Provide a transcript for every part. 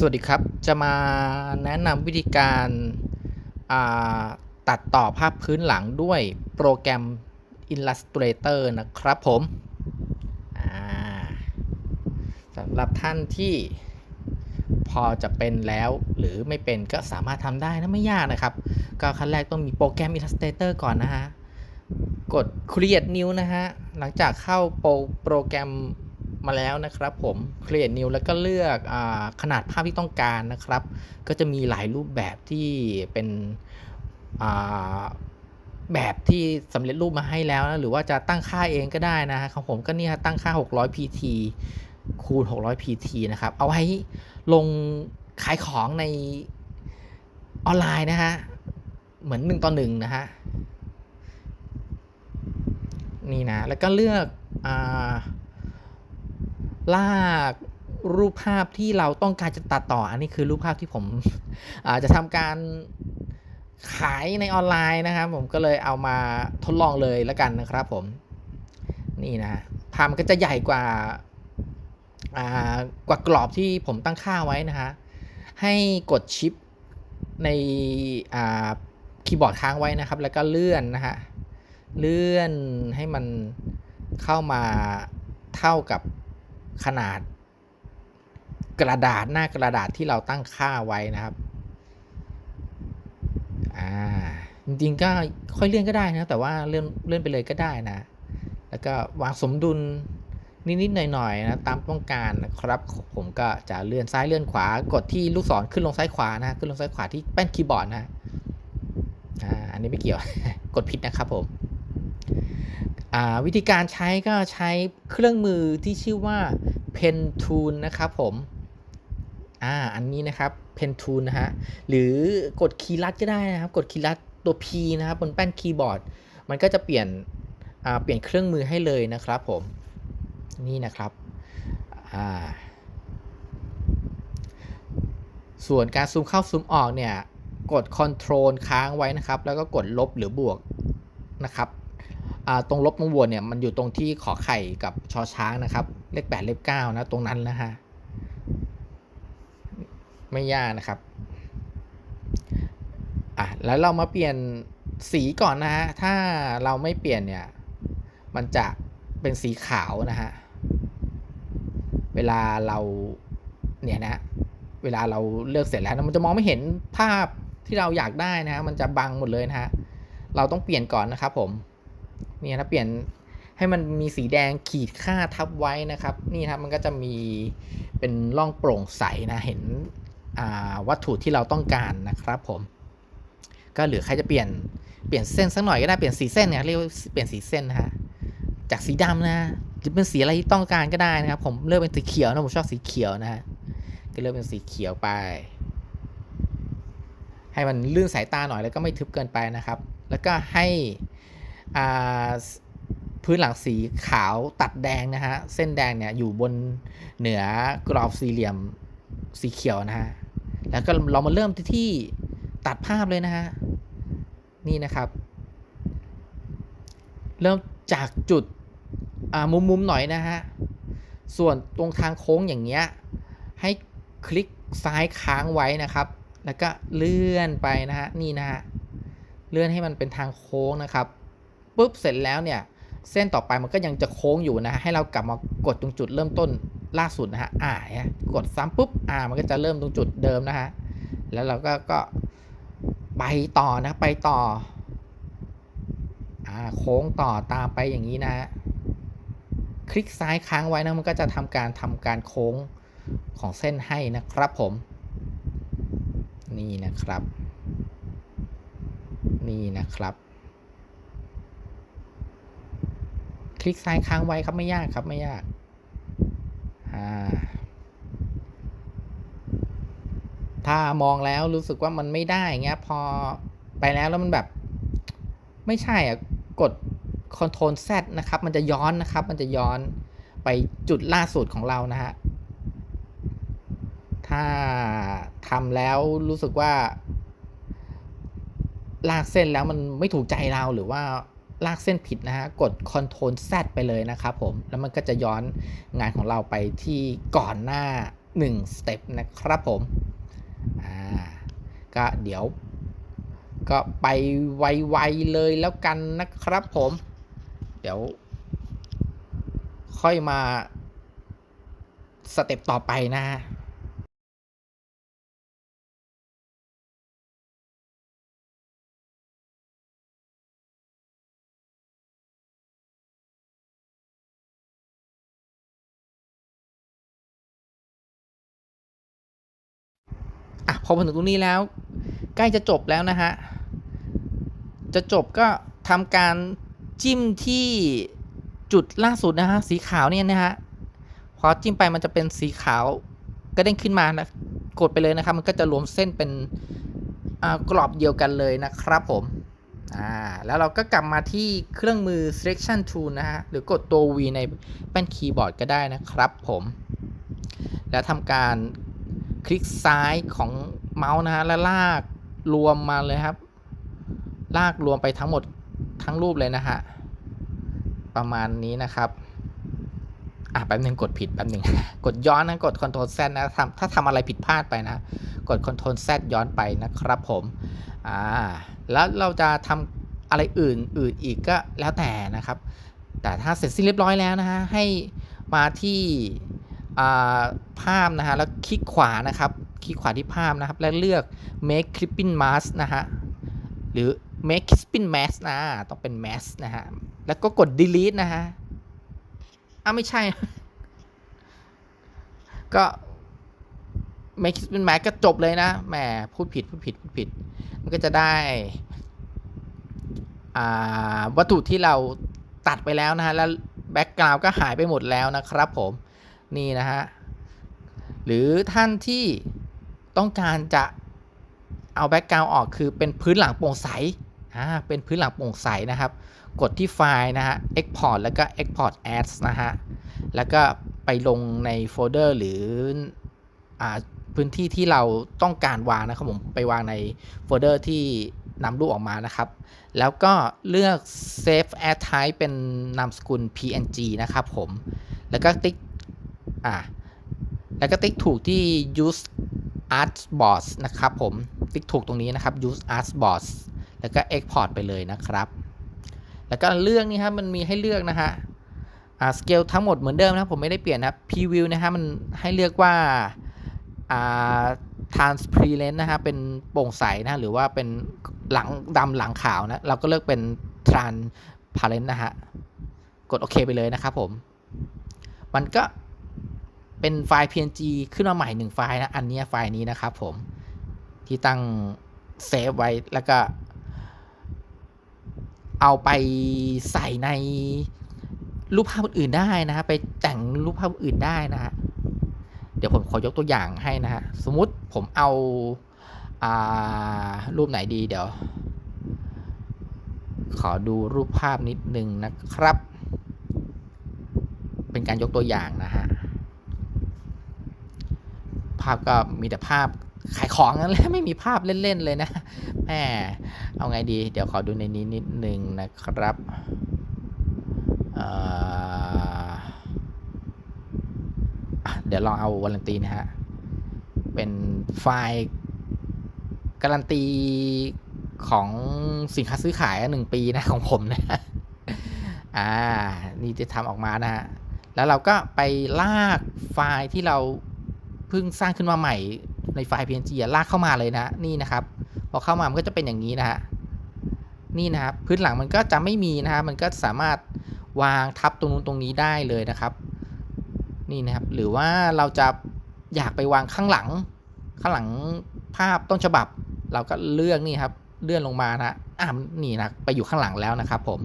สวัสดีครับ จะมาแนะนำวิธีการาตัดต่อภาพพื้นหลังด้วยโปรแกรม Illustrator นะครับผมสำหรับท่านที่พอจะเป็นแล้วหรือไม่เป็นก็สามารถทำได้นะไม่ยากนะครับ ก็ขั้นแรกต้องมีโปรแกรม Illustrator ก่อนนะฮะ กด Create New นะฮะ หลังจากเข้าโปรโปรแกรม มาแล้วนะครับผม Create New แล้วก็เลือกอขนาดภาพที่ต้องการนะครับ ก็จะมีหลายรูปแบบที่เป็นแบบที่สำเร็จรูปมาให้แล้วนะหรือว่าจะตั้งค่าเองก็ได้นะฮะของผมก็เนี่ยตั้งค่า 600 pt คูณ 600 pt นะครับ เอาไว้ลงขายของในออนไลน์นะฮะ เหมือนหนึ่งต่อหนึ่งนะฮะ นี่นะ แล้วก็เลือกอ ลากรูปภาพที่เราต้องการจะตัดต่อ อันนี้คือรูปภาพที่ผมอาจะทำการขายในออนไลน์นะครับ ผมก็เลยเอามาทดลองเลยแล้วกันนะครับผมนี่นะภาพมันก็จะใหญ่กว่าากว่ากรอบที่ผมตั้งค่าไว้นะฮะให้กดชิปในคีย์บอร์ดค้างไว้นะครับ แล้วก็เลื่อนนะฮะเลื่อนให้มันเข้ามาเท่ากับ ขนาดกระดาษหน้ากระดาษที่เราตั้งค่าไว้นะครับ อ่า จริงๆก็ค่อยเลื่อนก็ได้นะ แต่ว่าเลื่อนเลื่อนไปเลยก็ได้นะ แล้วก็วางสมดุลนิดๆหน่อยๆนะตามต้องการนะครับ ผมก็จะเลื่อนซ้ายเลื่อนขวากดที่ลูกศรขึ้นลงซ้ายขวานะ ขึ้นลงซ้ายขวาที่แป้นคีย์บอร์ดนะ อ่า อันนี้ไม่เกี่ยว กดผิดนะครับผม วิธีการใช้ก็ใช้เครื่องมือที่ชื่อว่า Pen Tool นะครับผมอ่าอันนี้นะครับ Pen Tool นะฮะ หรือกดคีย์ลัดก็ได้นะครับ กดคีย์ลัดตัว P นะครับบนแป้นคีย์บอร์ด มันก็จะเปลี่ยนเปลี่ยนเครื่องมือให้เลยนะครับผม นี่นะครับส่วนการซูมเข้าซูมออกเนี่ย กด Ctrl ค้างไว้นะครับ แล้วก็กดลบหรือบวกนะครับ ตรงลบตรงบวกเนี่ยมันอยู่ตรงที่ขอไข่กับชอช้างนะครับ เลข8เลข9นะตรงนั้นนะฮะไม่ยากนะครับอะแล้วเรามาเปลี่ยนสีก่อนนะฮะถ้าเราไม่เปลี่ยนเนี่ยมันจะเป็นสีขาวนะฮะเวลาเราเนี่ยนะเวลาเราเลือกเสร็จแล้วนะมันจะมองไม่เห็นภาพที่เราอยากได้นะฮะมันจะบังหมดเลยนะฮะเราต้องเปลี่ยนก่อนนะครับผม เนี่ยนะเปลี่ยนให้มันมีสีแดงขีดค่าทับไว้นะครับ นี่ครับมันก็จะมีเป็นร่องโปร่งใสนะเห็นวัตถุที่เราต้องการนะครับผม ก็เหลือใครจะเปลี่ยนเปลี่ยนเส้นสักหน่อยก็ได้เปลี่ยนสีเส้นเนี่ยเรียกว่าเปลี่ยนสีเส้นนะฮะจากสีดำนะจะเป็นสีอะไรที่ต้องการก็ได้นะครับ ผมเลือกเป็นสีเขียวนะผมชอบสีเขียวนะฮะก็เลือกเป็นสีเขียวไป ให้มันลื่นสายตาหน่อยแล้วก็ไม่ทึบเกินไปนะครับ แล้วก็ให้ พื้นหลังสีขาวตัดแดงนะฮะ เส้นแดงเนี่ยอยู่บนเหนือกรอบสี่เหลี่ยมสีเขียวนะฮะ แล้วก็เรามาเริ่มที่ตัดภาพเลยนะฮะ นี่นะครับ เริ่มจากจุดมุมมุมหน่อยนะฮะ ส่วนตรงทางโค้งอย่างเงี้ย ให้คลิกซ้ายค้างไว้นะครับ แล้วก็เลื่อนไปนะฮะ นี่นะฮะ เลื่อนให้มันเป็นทางโค้งนะครับ ปุ๊บเสร็จแล้วเนี่ยเส้นต่อไปมันก็ยังจะโค้งอยู่นะฮะให้เรากลับมากดตรงจุดเริ่มต้นล่าสุดนะฮะอ่ากดซ้ำปุ๊บอ่ามันก็จะเริ่มตรงจุดเดิมนะฮะแล้วเราก็ก็ไปต่อนะไปต่ออ่าโค้งต่อตามไปอย่างนี้นะฮะคลิกซ้ายค้างไว้นะมันก็จะทำการทำการโค้งของเส้นให้นะครับผม นี่นะครับ นี่นะครับ คลิกซ้ายค้างไว้ครับไม่ยากครับไม่ยากถ้ามองแล้วรู้สึกว่ามันไม่ได้เงี้ยพอไปแล้วแล้วมันแบบ ไม่ใช่อะกด Ctrl Z นะครับ มันจะย้อนนะครับ มันจะย้อนไปจุดล่าสุดของเรานะฮะถ้าทำแล้วรู้สึกว่า ลากเส้นแล้วมันไม่ถูกใจเราหรือว่า ลากเส้นผิดนะฮะ กด Ctrl Z ไปเลยนะครับผม แล้วมันก็จะย้อนงานของเราไปที่ก่อนหน้า1สเต็ปนะครับผม อ่า ก็เดี๋ยว ก็ไปไวๆเลยแล้วกันนะครับผม เดี๋ยว ค่อยมาสเต็ปต่อไปนะฮะ อะพอมาถึงตรงนี้แล้ว ใกล้จะจบแล้วนะฮะ จะจบก็ทำการจิ้มที่จุดล่าสุดนะฮะสีขาวเนี่ยนะฮะพอจิ้มไปมันจะเป็นสีขาวก็เด้งขึ้นมานะกดไปเลยนะครับ มันก็จะรวมเส้นเป็นกรอบเดียวกันเลยนะครับผมอ่าแล้วเราก็กลับมาที่เครื่องมือ selection tool นะฮะ หรือกดตัว V ในแป้นคีย์บอร์ดก็ได้นะครับผม แล้วทำการ คลิกซ้ายของเมาส์นะฮะแล้วลากรวมมาเลยครับ ลากรวมไปทั้งหมดทั้งรูปเลยนะฮะประมาณนี้นะครับอะแป๊บหนึงกดผิดแป๊บหนึงกดย้อนนะกด Ctrl Z นะทำถ้าทำอะไรผิดพลาดไปนะ กด Ctrl Z ย้อนไปนะครับผมอ่าแล้วเราจะทำอะไรอื่นอื่นอีกก็แล้วแต่นะครับ แต่ถ้าเสร็จสิ้นเรียบร้อยแล้วนะฮะให้มาที่ ภาพนะฮะแล้วคลิกขวานะครับคลิกขวาที่ภาพนะครับ แล้วเลือก make clipping mask นะฮะหรือ make clipping mask นะต้องเป็น mask นะฮะแล้วก็กด delete นะฮะอ้าไม่ใช่ ก็ make clipping mask ก็จบเลยนะแหมพูดผิดพูดผิดพูดผิด มันก็จะได้วัตถุที่เราตัดไปแล้วนะฮะแล้วแบ็กกราวก็หายไปหมดแล้วนะครับผม นี่นะฮะ หรือท่านที่ต้องการจะเอาแบ็กกราวออกคือเป็นพื้นหลังโปร่งใส อ่า เป็นพื้นหลังโปร่งใสนะครับ กดที่ไฟล์นะฮะ export แล้วก็ export as นะฮะ แล้วก็ไปลงในโฟลเดอร์หรือ อ่า พื้นที่ที่เราต้องการวางนะครับผม ไปวางในโฟลเดอร์ที่นำรูปออกมานะครับ แล้วก็เลือก save as type เป็นนามสกุล png นะครับผม แล้วก็ติ๊ก อ่าแล้วก็ติ๊กถูกที่ use art box นะครับผม ติ๊กถูกตรงนี้นะครับ use art box แล้วก็ export ไปเลยนะครับ แล้วก็เลือกนี่ครับมันมีให้เลือกนะฮะอ่า scale ทั้งหมดเหมือนเดิมนะครับผมไม่ได้เปลี่ยนนะ preview นะฮะมันให้เลือกว่าอ่า transparent นะฮะเป็นโปร่งใสนะหรือว่าเป็นหลังดำหลังขาวนะ เราก็เลือกเป็น transparent นะฮะ กดโอเคไปเลยนะครับผม มันก็ เป็นไฟล์ PNG ขึ้นมาใหม่หนึ่งไฟล์นะ อันนี้ไฟล์นี้นะครับผมที่ตั้งเซฟไว้แล้วก็ เอาไปใส่ในรูปภาพอื่นได้นะฮะไปแต่งรูปภาพอื่นได้นะฮะเดี๋ยวผมขอยกตัวอย่างให้นะฮะสมมุติผมเอาอ่ารูปไหนดีเดี๋ยว ขอดูรูปภาพนิดนึงนะครับ เป็นการยกตัวอย่างนะฮะ ภาพก็มีแต่ภาพขายของนั่นแหละไม่มีภาพเล่นๆเลยนะแหมเอาไงดี เดี๋ยวขอดูในนี้นิดนึงนะครับเอ่ออะเดี๋ยวลองเอาวารันตีนะฮะ เป็นไฟล์การันตีของสินค้าซื้อขายหนึ่งปีนะของผมนะอ่า นี่จะทำออกมานะฮะ แล้วเราก็ไปลากไฟล์ที่เรา เพิ่งสร้างขึ้นมาใหม่ในไฟล์ PNG ลากเข้ามาเลยนะ นี่นะครับ พอเข้ามามันก็จะเป็นอย่างนี้นะฮะนี่นะครับพื้นหลังมันก็จะไม่มีนะฮะมันก็สามารถวางทับตรงนู้นตรงนี้ได้เลยนะครับ นี่นะครับ หรือว่าเราจะอยากไปวางข้างหลัง ข้างหลังภาพต้นฉบับ เราก็เลือกนี่ครับ เลื่อนลงมานะอ่านี่นะไปอยู่ข้างหลังแล้วนะครับ ผม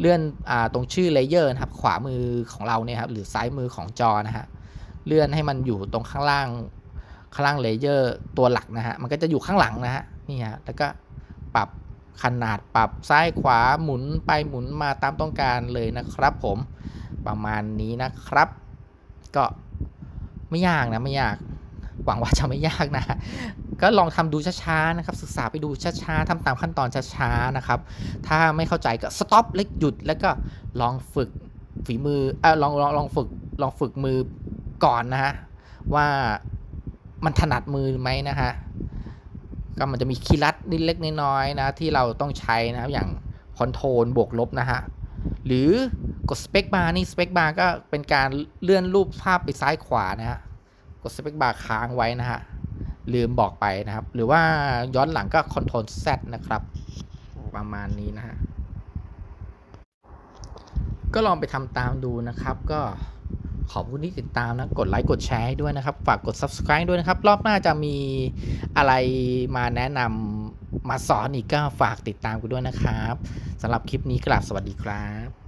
เลื่อนอ่าตรงชื่อเลเยอร์นะครับ ขวามือของเราเนี่ยครับหรือซ้ายมือของจอนะฮะ เลื่อนให้มันอยู่ตรงข้างล่างข้างล่างเลเยอร์ตัวหลักนะฮะ มันก็จะอยู่ข้างหลังนะฮะ นี่ฮะ แล้วก็ปรับขนาดปรับซ้ายขวาหมุนไปหมุนมาตามต้องการเลยนะครับผม ประมาณนี้นะครับ ก็ไม่ยากนะไม่ยาก หวังว่าจะไม่ยากนะ ก็ลองทำดูช้าๆนะครับ ศึกษาไปดูช้าๆทำตามขั้นตอนช้าๆนะครับ ถ้าไม่เข้าใจก็สต็อปเล็กหยุดแล้วก็ลองฝึกฝีมือเออลองลองลองฝึกลองฝึกมือ ก่อนนะฮะว่ามันถนัดมือไหมนะฮะก็มันจะมีคีย์ลัดนิดเล็กน้อยๆนะที่เราต้องใช้นะครับอย่างคอนโทรลบวกลบนะฮะหรือกดสเปคบาร์นี่สเปคบาร์ก็เป็นการเลื่อนรูปภาพไปซ้ายขวานะฮะกดสเปคบาร์ค้างไว้นะฮะลืมบอกไปนะครับ หรือว่าย้อนหลังก็ Ctrl Z นะครับ ประมาณนี้นะฮะก็ลองไปทำตามดูนะครับก็ ขอบคุณที่ติดตามนะ กดไลค์ กดแชร์ให้ด้วยนะครับ ฝากกด Subscribe ด้วยนะครับ รอบหน้าจะมีอะไรมาแนะนำมาสอนอีกก็ฝากติดตามกันด้วยนะครับสำหรับคลิปนี้กราบสวัสดีครับ